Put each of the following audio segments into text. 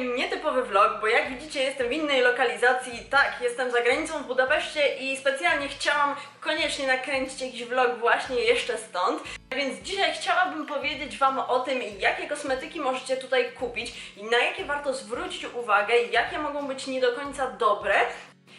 nietypowy vlog, bo jak widzicie jestem w innej lokalizacji. Tak, jestem za granicą w Budapeszcie i specjalnie chciałam koniecznie nakręcić jakiś vlog właśnie jeszcze stąd. Więc dzisiaj chciałabym powiedzieć Wam o tym, jakie kosmetyki możecie tutaj kupić i na jakie warto zwrócić uwagę, jakie mogą być nie do końca dobre.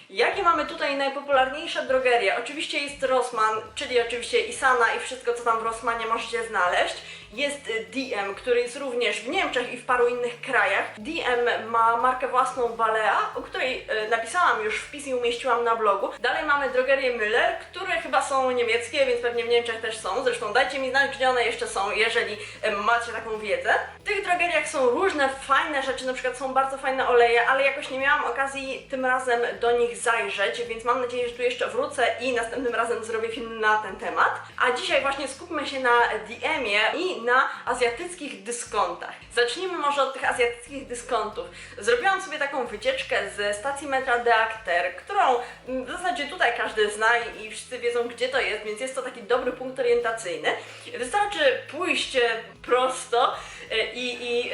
Jakie mamy tutaj najpopularniejsze drogerie? Oczywiście jest Rossmann, czyli oczywiście Isana i wszystko co tam w Rossmanie możecie znaleźć. Jest y, DM, który jest również w Niemczech i w paru innych krajach. DM ma markę własną Balea, o której y, napisałam już wpis i umieściłam na blogu. Dalej mamy drogerię Müller, które chyba są niemieckie, więc pewnie w Niemczech też są. Zresztą dajcie mi znać, gdzie one jeszcze są, jeżeli macie taką wiedzę. W tych drogeriach są różne fajne rzeczy, na przykład są bardzo fajne oleje, ale jakoś nie miałam okazji tym razem do nich zajrzeć, więc mam nadzieję, że tu jeszcze wrócę i następnym razem zrobię film na ten temat. A dzisiaj właśnie skupmy się na DM-ie i na azjatyckich dyskontach. Zacznijmy może od tych azjatyckich dyskontów. Zrobiłam sobie taką wycieczkę ze stacji metra De Acter, którą w zasadzie tutaj każdy zna i wszyscy wiedzą gdzie to jest, więc jest to taki dobry punkt orientacyjny. Wystarczy pójść prosto e, i, i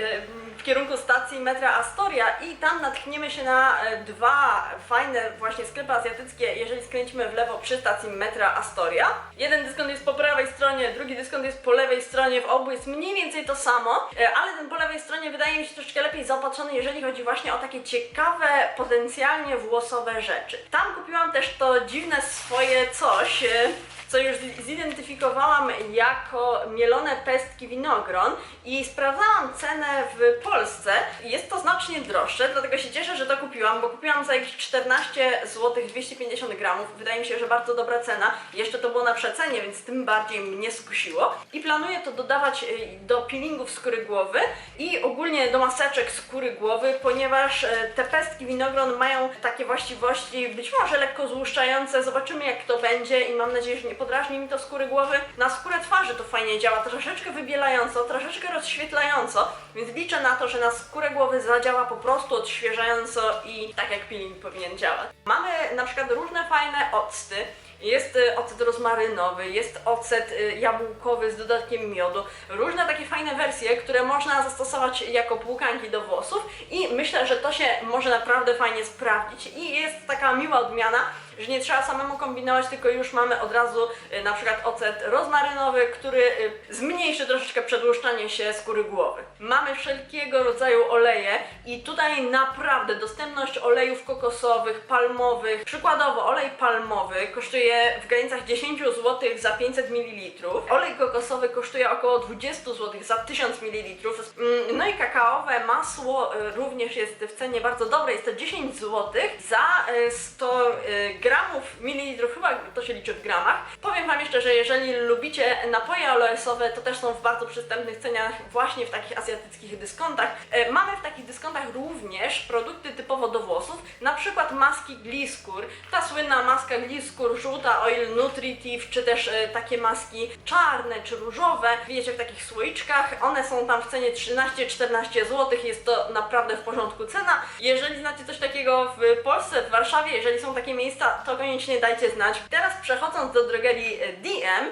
w kierunku stacji metra Astoria i tam natkniemy się na e, dwa fajne właśnie sklepy azjatyckie, jeżeli skręcimy w lewo przy stacji metra Astoria. Jeden dyskont jest po prawej stronie, drugi dyskont jest po lewej stronie, w obu jest mniej więcej to samo, e, ale ten po lewej stronie wydaje mi się troszeczkę lepiej zaopatrzony, jeżeli chodzi właśnie o takie ciekawe, potencjalnie włosowe rzeczy. Tam kupiłam też to dziwne swoje coś, e, co już zi- zidentyfikowałam jako mielone pestki winogron i sprawdzałam cenę w Polsce. Jest to znacznie droższe, dlatego się cieszę, że to kupiłam, bo kupiłam za jakieś 14 zł 250 gramów. Wydaje mi się, że bardzo dobra cena. Jeszcze to było na przecenie, więc tym bardziej mnie skusiło. I planuję to dodawać y, do peelingów skóry głowy i ogólnie do maseczek skóry głowy, ponieważ y, te pestki winogron mają takie właściwości być może lekko złuszczające. Zobaczymy jak to będzie i mam nadzieję, że nie podrażni mi to skóry głowy. Na skórę twarzy to fajnie działa, troszeczkę wybielająco, troszeczkę rozświetlająco, więc liczę na to, że na skórę głowy zadziała po prostu odświeżająco i tak jak peeling powinien działać. Mamy na przykład różne fajne octy. Jest y, ocet rozmarynowy, jest ocet y, jabłkowy z dodatkiem miodu. Różne takie fajne wersje, które można zastosować jako płukanki do włosów i myślę, że to się może naprawdę fajnie sprawdzić. I jest taka miła odmiana, że nie trzeba samemu kombinować, tylko już mamy od razu y, na przykład ocet rozmarynowy, który y, zmniejszy troszeczkę przedłuszczanie się skóry głowy. Mamy wszelkiego rodzaju oleje i tutaj naprawdę dostępność olejów kokosowych, palmowych. Przykładowo olej palmowy kosztuje w granicach 10 zł za 500 ml. Olej kokosowy kosztuje około 20 zł za 1000 ml. Mm, No i kakaowe masło y, również jest w cenie bardzo dobrej, jest to 10 zł za y, 100 y, gramów mililitrów, chyba to się liczy w gramach. Powiem Wam jeszcze, że jeżeli lubicie napoje oleosowe, to też są w bardzo przystępnych cenach właśnie w takich azjatyckich dyskontach. E, Mamy w takich dyskontach również produkty typowo do włosów, na przykład maski Gliskur. Ta słynna maska Gliskur, żółta Oil Nutritive, czy też e, takie maski czarne czy różowe, wiecie, w takich słoiczkach. One są tam w cenie 13-14 zł, jest to naprawdę w porządku cena. Jeżeli znacie coś takiego w Polsce, w Warszawie, jeżeli są takie miejsca, to koniecznie dajcie znać. Teraz przechodząc do drogerii e, DM,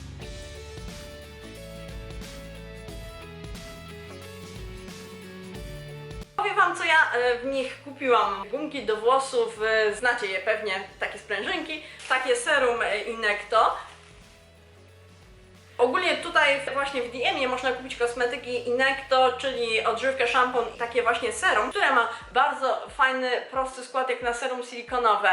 Powiem Wam, co ja e, w nich kupiłam. Gumki do włosów, e, znacie je pewnie, takie sprężynki, takie serum Inecto. Ogólnie tutaj właśnie w DM-ie można kupić kosmetyki Inecto, czyli odżywkę, szampon i takie właśnie serum, które ma bardzo fajny, prosty skład jak na serum silikonowe.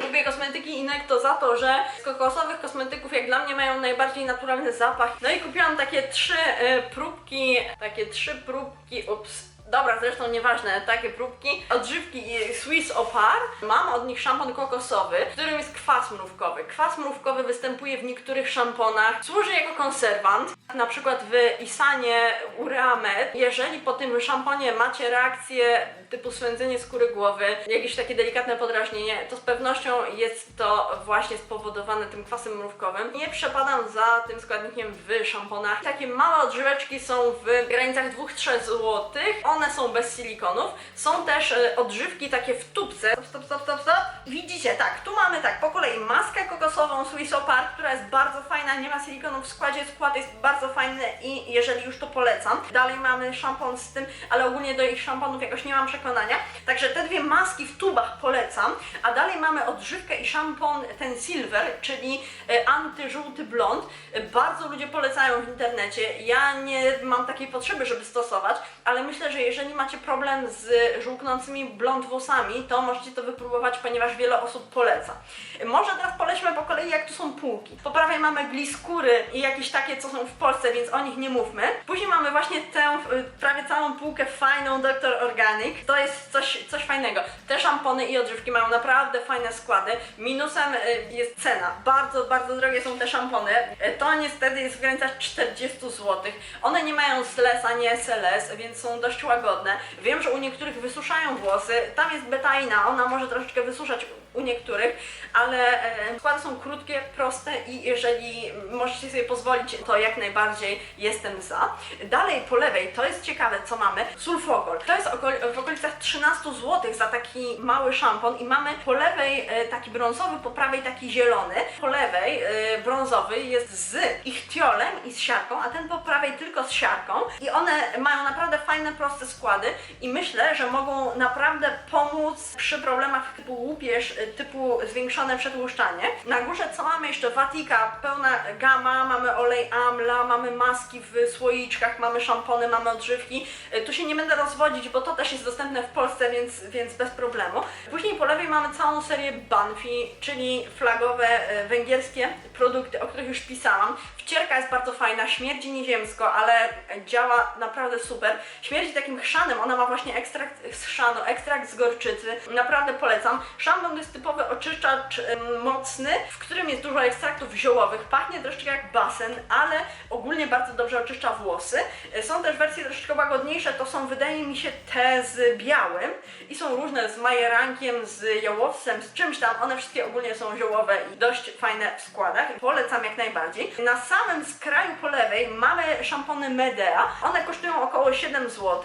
Lubię kosmetyki Inecto za to, że z kokosowych kosmetyków jak dla mnie mają najbardziej naturalny zapach. No i kupiłam takie trzy e, próbki, takie trzy próbki, ups. Dobra, zresztą nieważne, takie próbki. Odżywki Swiss Opar. Mam od nich szampon kokosowy, w którym jest kwas mrówkowy. Kwas mrówkowy występuje w niektórych szamponach. Służy jako konserwant, na przykład w Isanie Ureamed. Jeżeli po tym szamponie macie reakcję typu swędzenie skóry głowy, jakieś takie delikatne podrażnienie, to z pewnością jest to właśnie spowodowane tym kwasem mrówkowym. Nie przepadam za tym składnikiem w szamponach. Takie małe odżyweczki są w granicach 2-3 zł. One one są bez silikonów. Są też e, odżywki takie w tubce. Stop, stop, stop, stop, stop. Widzicie, tak, tu mamy tak, po kolei maskę kokosową Swiss Apart, która jest bardzo fajna, nie ma silikonów w składzie, skład jest bardzo fajny i jeżeli już to polecam. Dalej mamy szampon z tym, ale ogólnie do ich szamponów jakoś nie mam przekonania. Także te dwie maski w tubach polecam, a dalej mamy odżywkę i szampon ten silver, czyli e, antyżółty blond. Bardzo ludzie polecają w internecie. Ja nie mam takiej potrzeby, żeby stosować, ale myślę, że jeżeli macie problem z żółknącymi blond włosami, to możecie to wypróbować, ponieważ wiele osób poleca. E, Może teraz polećmy po kolei, jak tu są półki. Po prawej mamy gliskury i jakieś takie, co są w Polsce, więc o nich nie mówmy. Później mamy właśnie tę y, prawie całą półkę fajną Dr. Organic. To jest coś, coś fajnego. Te szampony i odżywki mają naprawdę fajne składy. Minusem y, jest cena. Bardzo, bardzo drogie są te szampony. Y, To niestety jest w granicach 40 zł. One nie mają SLS ani SLS, więc są dość łagodne. Wiem, że u niektórych wysuszają włosy. Tam jest betaina, ona może troszeczkę wysuszać u niektórych, ale e, składy są krótkie, proste i jeżeli możecie sobie pozwolić, to jak najbardziej jestem za. Dalej po lewej, to jest ciekawe, co mamy, sulfokol. To jest w okolicach 13 zł za taki mały szampon i mamy po lewej e, taki brązowy, po prawej taki zielony. Po lewej e, brązowy jest z ichtiolem i z siarką, a ten po prawej tylko z siarką i one mają naprawdę fajne, proste składy i myślę, że mogą naprawdę pomóc przy problemach typu łupież, typu zwiększone przetłuszczanie. Na górze co mamy jeszcze? Watika, pełna gama, mamy olej amla, mamy maski w słoiczkach, mamy szampony, mamy odżywki. Y, Tu się nie będę rozwodzić, bo to też jest dostępne w Polsce, więc, więc bez problemu. Później po lewej mamy całą serię Banfi, czyli flagowe y, węgierskie produkty, o których już pisałam. Wcierka jest bardzo fajna, śmierdzi nieziemsko, ale działa naprawdę super. Śmierdzi takim chrzanem, ona ma właśnie ekstrakt z chrzanu, ekstrakt z gorczycy. Naprawdę polecam. Szampon to jest typowy oczyszczacz mocny, w którym jest dużo ekstraktów ziołowych. Pachnie troszeczkę jak basen, ale ogólnie bardzo dobrze oczyszcza włosy. E, Są też wersje troszeczkę łagodniejsze, to są wydaje mi się te z białym i są różne z majerankiem, z jałowcem, z czymś tam. One wszystkie ogólnie są ziołowe i dość fajne w składach. Polecam jak najbardziej. Na samym skraju po lewej mamy szampony Medea. One kosztują około 7 zł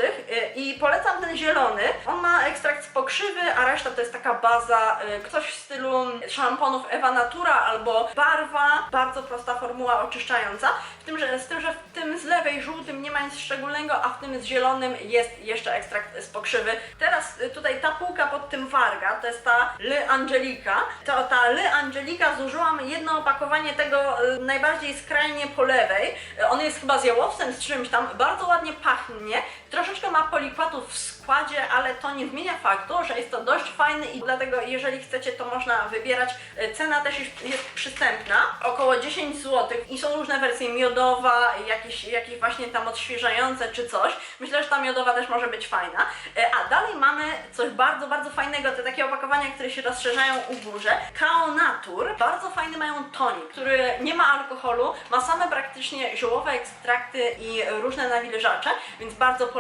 i polecam ten zielony. On ma ekstrakt z pokrzywy, a reszta to jest taka baza, y, coś w stylu szamponów Eva Natura albo Barwa. Bardzo prosta formuła oczyszczająca. W tym, że, z tym, że w tym z lewej żółtym nie ma nic szczególnego, a w tym z zielonym jest jeszcze ekstrakt z pokrzywy. Teraz y, tutaj ta półka pod tym Varga, to jest ta Le Angelica. To ta Le Angelica zużyłam jedno opakowanie tego y, najbardziej skrajnie po lewej. Y, On jest chyba z jałowcem, z czymś tam, bardzo ładnie pachnie. Troszeczkę ma polikwatów w składzie, ale to nie zmienia faktu, że jest to dość fajny i dlatego jeżeli chcecie, to można wybierać. Y, Cena też jest, jest przystępna, około 10 zł i są różne wersje miodowa, jakieś, jakieś właśnie tam odświeżające czy coś. Myślę, że ta miodowa też może być fajna. Y, A dalej mamy coś bardzo, bardzo fajnego, te takie opakowania, które się rozszerzają u górze. Kao Natur, bardzo fajny mają tonik, który nie ma alkoholu, ma same praktycznie ziołowe ekstrakty i różne nawilżacze, więc bardzo polecam.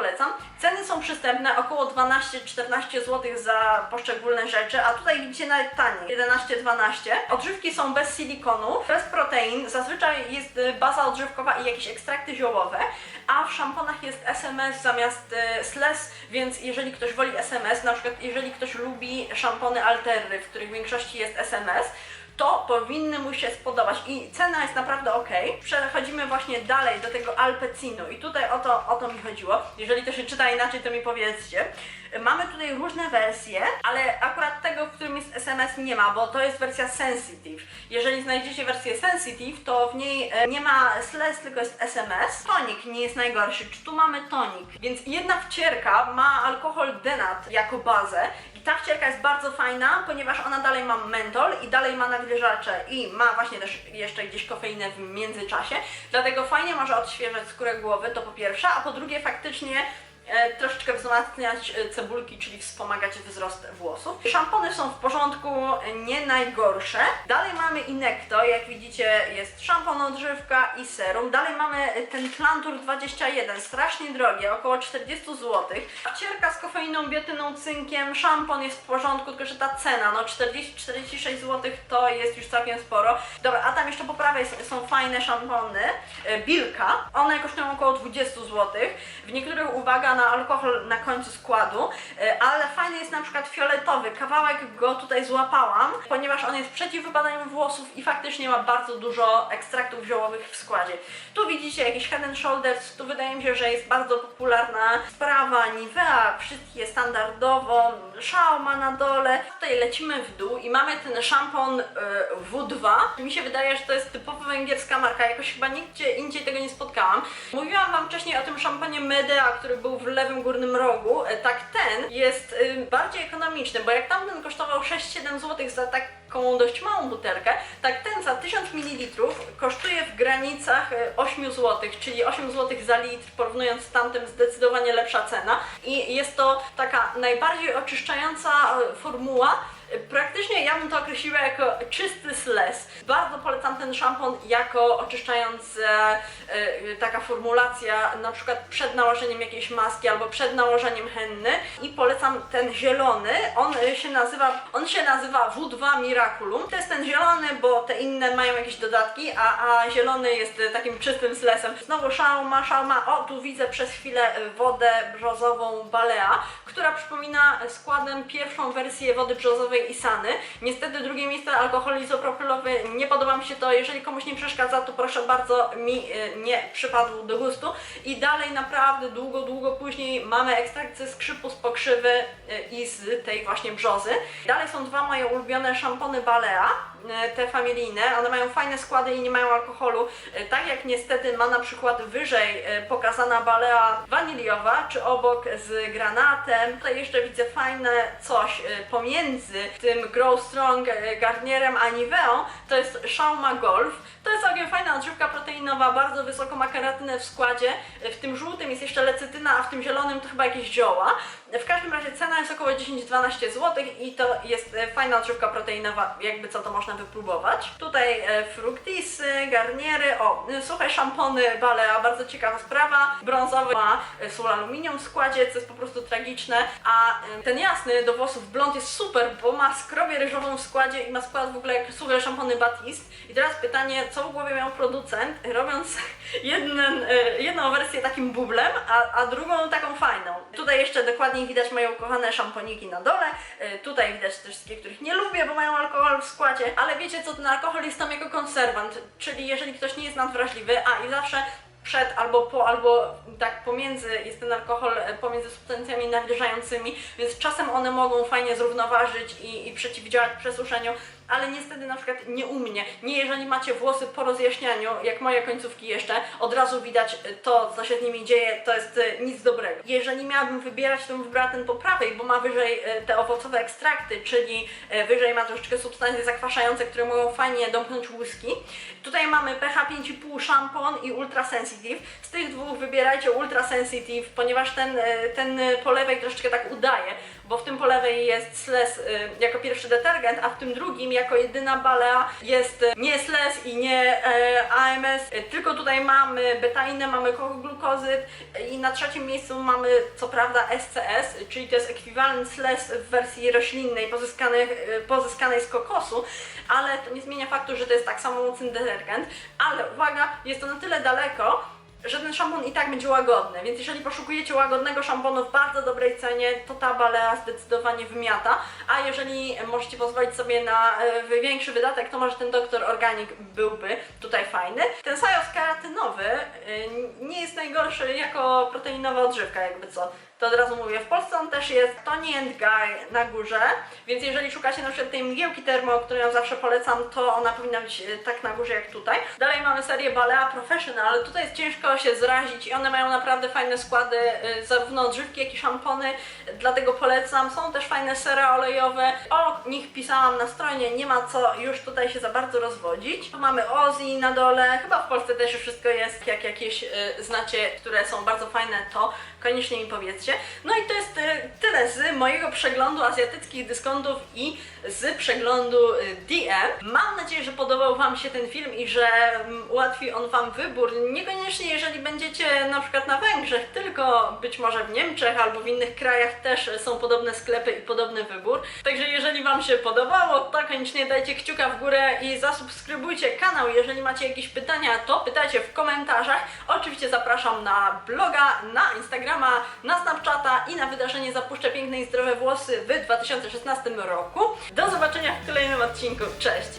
Ceny są przystępne, około 12-14 zł za poszczególne rzeczy, a tutaj widzicie nawet taniej, 11-12. Odżywki są bez silikonu, bez protein, zazwyczaj jest y, baza odżywkowa i jakieś ekstrakty ziołowe, a w szamponach jest SMS zamiast y, SLES, więc jeżeli ktoś woli SMS, na przykład jeżeli ktoś lubi szampony Altery, w których w większości jest SMS, to powinny mu się spodobać i cena jest naprawdę ok. Przechodzimy właśnie dalej do tego Alpecinu i tutaj o to, o to mi chodziło. Jeżeli to się czyta inaczej, to mi powiedzcie. Mamy tutaj różne wersje, ale akurat tego, w którym jest SMS nie ma, bo to jest wersja Sensitive. Jeżeli znajdziecie wersję Sensitive, to w niej e, nie ma SLS, tylko jest SMS. Tonik nie jest najgorszy. Czy tu mamy tonik? Więc jedna wcierka ma alkohol denat jako bazę ta wcierka jest bardzo fajna, ponieważ ona dalej ma mentol i dalej ma nawilżacze i ma właśnie też jeszcze gdzieś kofeinę w międzyczasie. Dlatego fajnie może odświeżać skórę głowy, to po pierwsze, a po drugie faktycznie troszeczkę wzmacniać e, cebulki, czyli wspomagać wzrost włosów. Szampony są w porządku, e, nie najgorsze. Dalej mamy Inecto, jak widzicie jest szampon odżywka i serum. Dalej mamy e, ten Plantur 21, strasznie drogie, około 40 zł. Cierka z kofeiną, biotyną, cynkiem, szampon jest w porządku, tylko że ta cena, no 40-46 zł to jest już całkiem sporo. Dobra, a tam jeszcze po prawej są fajne szampony, e, Bilka, one kosztują około 20 zł. W niektórych, uwaga, na alkohol na końcu składu, e, ale fajny jest na przykład fioletowy. Kawałek go tutaj złapałam, ponieważ on jest przeciw włosów i faktycznie ma bardzo dużo ekstraktów ziołowych w składzie. Tu widzicie jakiś Head and Shoulders, tu wydaje mi się, że jest bardzo popularna sprawa Nivea, wszystkie standardowo, Shao ma na dole. Tutaj lecimy w dół i mamy ten szampon e, W2. Mi się wydaje, że to jest typowo węgierska marka, jakoś chyba nigdzie indziej tego nie spotkałam. Mówiłam Wam wcześniej o tym szampanie Medea, który był w lewym górnym rogu. E, Tak ten jest y, bardziej ekonomiczny, bo jak tamten kosztował 6-7 zł za taką dość małą butelkę, tak ten za 1000 ml kosztuje w granicach y, 8 zł, czyli 8 zł za litr, porównując z tamtym zdecydowanie lepsza cena. I jest to taka najbardziej oczyszczająca y, formuła, Praktycznie ja bym to określiła jako czysty sles. Bardzo polecam ten szampon jako oczyszczający, e, taka formulacja, na przykład przed nałożeniem jakiejś maski albo przed nałożeniem henny. I polecam ten zielony, on e, się nazywa, on się nazywa W2 Miraculum. To jest ten zielony, bo te inne mają jakieś dodatki, a, a zielony jest e, takim czystym slesem. Znowu szauma, szauma, o tu widzę przez chwilę e, wodę brzozową Balea, która przypomina składem pierwszą wersję wody brzozowej Isany. Niestety drugie miejsce alkohol izopropylowy, nie podoba mi się to, jeżeli komuś nie przeszkadza, to proszę bardzo, mi y, nie przypadł do gustu. I dalej naprawdę długo, długo później mamy ekstrakt ze skrzypu, z pokrzywy y, i z tej właśnie brzozy. Dalej są dwa moje ulubione szampony Balea, te familijne, one mają fajne składy i nie mają alkoholu, y, tak jak niestety ma na przykład wyżej y, pokazana balea waniliowa, czy obok z granatem. Tutaj jeszcze widzę fajne coś pomiędzy tym Grow Strong Garnierem a Niveą, to jest Shauma Golf. To jest całkiem fajna odżywka proteinowa, bardzo wysoko ma keratynę w składzie. W tym żółtym jest jeszcze lecytyna, a w tym zielonym to chyba jakieś zioła. W każdym razie cena jest około 10-12 zł i to jest e, fajna odżywka proteinowa, jakby co to można wypróbować. Tutaj e, fruktisy, garniery, o, suche szampony Balea, bardzo ciekawa sprawa. Brązowy ma e, sól aluminium w składzie, co jest po prostu tragiczne, a e, ten jasny do włosów blond jest super, bo ma skrobię ryżową w składzie i ma skład w ogóle jak suche szampony Batiste. I teraz pytanie, co w głowie miał producent, robiąc jeden, jedną wersję takim bublem, a, a drugą taką fajną. Tutaj jeszcze dokładniej widać moje ukochane szamponiki na dole. Tutaj widać te wszystkie, których nie lubię, bo mają alkohol w składzie. Ale wiecie co, ten alkohol jest tam jako konserwant, czyli jeżeli ktoś nie jest nadwrażliwy, a i zawsze przed albo po, albo tak pomiędzy jest ten alkohol e, pomiędzy substancjami nawilżającymi, więc czasem one mogą fajnie zrównoważyć i, i przeciwdziałać przesuszeniu, ale niestety na przykład nie u mnie. Nie jeżeli macie włosy po rozjaśnianiu, jak moje końcówki jeszcze, od razu widać e, to, co się z nimi dzieje, to jest e, nic dobrego. Jeżeli miałabym wybierać, to bym wybrała ten po prawej, bo ma wyżej e, te owocowe ekstrakty, czyli wyżej ma troszeczkę substancje zakwaszające, które mogą fajnie domknąć łuski. Tutaj mamy pH 5,5 szampon i Ultra Sensitive. Z tych dwóch wybierajcie Ultra Sensitive, ponieważ ten, ten po lewej troszeczkę tak udaje, bo w tym po lewej jest SLES y, jako pierwszy detergent, a w tym drugim jako jedyna balea jest y, nie SLES i nie e, AMS, y, tylko tutaj mamy betainę, mamy glukozyt i na trzecim miejscu mamy co prawda SCS, czyli to jest ekwiwalent SLES w wersji roślinnej pozyskanej, pozyskanej z kokosu, ale to nie zmienia faktu, że to jest tak samo mocny detergent, ale uwaga, jest to na tyle daleko, że ten szampon i tak będzie łagodny, więc jeżeli poszukujecie łagodnego szamponu w bardzo dobrej cenie, to ta balea zdecydowanie wymiata, a jeżeli możecie pozwolić sobie na e, większy wydatek, to może ten Doktor Organic byłby tutaj fajny. Ten sajos keratynowy e, nie jest najgorszy jako proteinowa odżywka, jakby co. To od razu mówię, w Polsce on też jest Tony and Guy na górze, więc jeżeli szukacie na przykład tej mgiełki termo, którą ja zawsze polecam, to ona powinna być e, tak na górze jak tutaj. Dalej mamy serię Balea Professional, tutaj jest ciężko się zrazić i one mają naprawdę fajne składy, e, zarówno odżywki, jak i szampony, dlatego polecam. Są też fajne sera olejowe, o nich pisałam na stronie, nie ma co już tutaj się za bardzo rozwodzić. Tu mamy Ozzy na dole, chyba w Polsce też już wszystko jest, jak jakieś e, znacie, które są bardzo fajne, to koniecznie mi powiedzcie. No i to jest e, tyle z mojego przeglądu azjatyckich dyskontów i z przeglądu e, DM. Mam nadzieję, że podobał Wam się ten film i że mm, ułatwi on Wam wybór. Niekoniecznie jeżeli będziecie na przykład na Węgrzech, tylko być może w Niemczech albo w innych krajach też są podobne sklepy i podobny wybór. Także jeżeli Wam się podobało, to koniecznie dajcie kciuka w górę i zasubskrybujcie kanał. Jeżeli macie jakieś pytania, to pytajcie w komentarzach. Oczywiście zapraszam na bloga, na Instagrama, na Snapchata i na wydarzenie Zapuszczę Piękne i Zdrowe Włosy w 2016 roku. Do zobaczenia w kolejnym odcinku. Cześć!